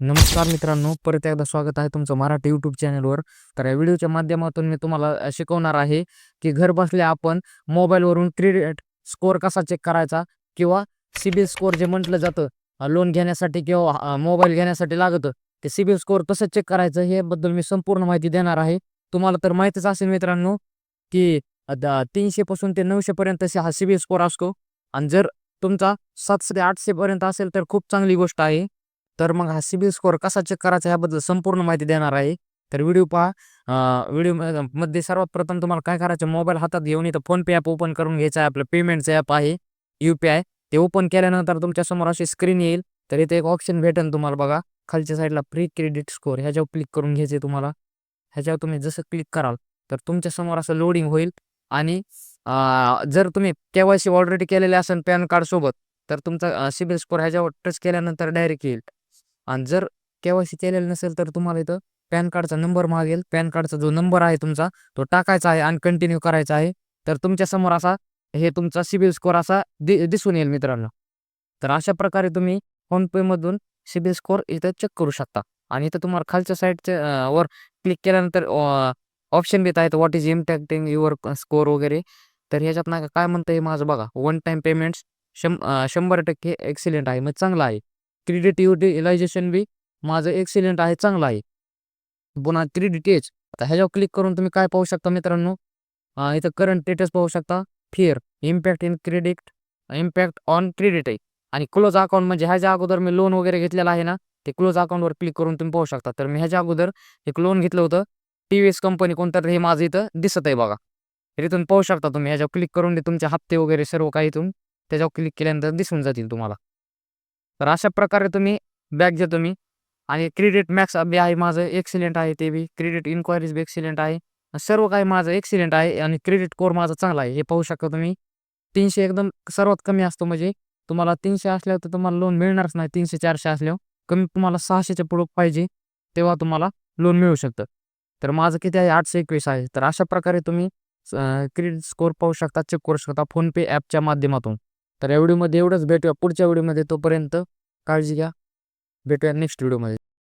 नमस्कार मित्रांनो परत एकदा स्वागत आहे तुमचं मराठी यूट्यूब चॅनलवर तर या व्हिडिओच्या माध्यमातून मी तुम्हाला शिकवणार आहे की घर बसल्या आपण मोबाईलवरून क्रेडिट स्कोअर कसा चेक करायचा किंवा सिबिल स्कोअर जे म्हटलं जातं लोन घेण्यासाठी किंवा मोबाईल घेण्यासाठी लागतं ते सिबिल स्कोअर कसं चेक करायचं हे बद्दल मी संपूर्ण माहिती देणार आहे. तुम्हाला तर माहितीच असेल मित्रांनो की तीनशे पासून ते नऊशे पर्यंत हा सिबिल स्कोअर असतो. आणि जर तुमचा सातशे ते आठशे पर्यंत असेल तर खूप चांगली गोष्ट आहे. तर मग हा सिबिल स्कोअर कसा चेक करायचा याबद्दल संपूर्ण माहिती देणार आहे. तर व्हिडिओ पहा. व्हिडिओमध्ये सर्वात प्रथम तुम्हाला काय करायचं मोबाईल हातात घेऊन इथं फोनपे ॲप ओपन करून घ्यायचं आहे. आपलं पेमेंटचं ॲप आहे यू पी आय. ते ओपन केल्यानंतर तुमच्यासमोर अशी स्क्रीन येईल. तर इथे एक ऑप्शन भेटेल तुम्हाला बघा. खालच्या साईडला प्री क्रेडिट स्कोअर ह्याच्यावर क्लिक करून घ्यायचे तुम्हाला. ह्याच्यावर तुम्ही जसं क्लिक कराल तर तुमच्यासमोर असं लोडिंग होईल. आणि जर तुम्ही केवायसी ऑलरेडी केलेले असेल पॅन कार्ड सोबत तर तुमचा सिबिल स्कोअर ह्याच्यावर टच केल्यानंतर डायरेक्ट येईल. आणि जर केवायसी केलेलं नसेल तर तुम्हाला इथं पॅन कार्डचा नंबर मागेल. पॅन कार्डचा जो नंबर आहे तुमचा तो टाकायचा आहे आणि कंटिन्यू करायचा आहे. तर तुमच्यासमोर असा हे तुमचा सिबिल स्कोअर असा दि दिसून येईल मित्रांनो. तर अशा प्रकारे तुम्ही फोनपेमधून सिबिल स्कोअर इथं चेक करू शकता. आणि इथं तुम्हाला खालच्या साईडच्या वर क्लिक केल्यानंतर ऑप्शन देत आहेत. What is impacting your score वगैरे. तर ह्याच्यात नाही काय म्हणतं हे माझं बघा. वन टाईम पेमेंट्स शं शंभर टक्के एक्सिलेंट आहे. मग चांगलं आहे. क्रेडिट युटिलायझेशन बी माझं एक्सिलेंट आहे चांगलं आहे. पुन्हा क्रेडिट एज. आता ह्याच्यावर क्लिक करून तुम्ही काय पाहू शकता मित्रांनो? इथं करंट स्टेटस पाहू शकता. Fair impact in credit impact on credit आहे आणि क्लोज अकाउंट म्हणजे ह्याच्या अगोदर मी लोन वगैरे घेतलेलं आहे ना ते क्लोज अकाउंटवर क्लिक करून तुम्ही पाहू शकता. तर मी ह्याच्या अगोदर एक लोन घेतलं होतं. टी व्ही एस कंपनी कोणतं हे माझं इथं दिसत आहे बघा इथून पाहू शकता तुम्ही ह्याच्यावर क्लिक करून तुमचे हप्ते वगैरे सर्व काही इथून त्याच्यावर क्लिक केल्यानंतर दिसून जातील तुम्हाला. तर अशा प्रकारे तुम्ही बॅग देतो मी आणि क्रेडिट मॅक्स बी आहे माझं एक्सिलेंट आहे ते B. Credit inquiries B excellent आहे. सर्व काही माझं एक्सिलेंट आहे आणि क्रेडिट कोर माझा चांगला आहे हे पाहू शकता तुम्ही. तीनशे एकदम सर्वात कमी असतो म्हणजे तुम्हाला तीनशे असल्यावर तर तुम्हाला लोन मिळणारच नाही तीनशे चारशे असल्यावर. कमी तुम्हाला सहाशेच्या पुढं पाहिजे तेव्हा तुम्हाला लोन मिळू शकतं. तर माझं किती आहे? आठशे एकवीस आहे. तर अशा प्रकारे तुम्ही क्रेडिट स्कोअर पाहू शकता चेक करू शकता फोनपे ॲपच्या माध्यमातून. तर या व्हिडिओमध्ये एवढंच. भेटूया पुढच्या व्हिडिओमध्ये. तोपर्यंत काळजी घ्या. भेटूया नेक्स्ट व्हिडिओमध्ये.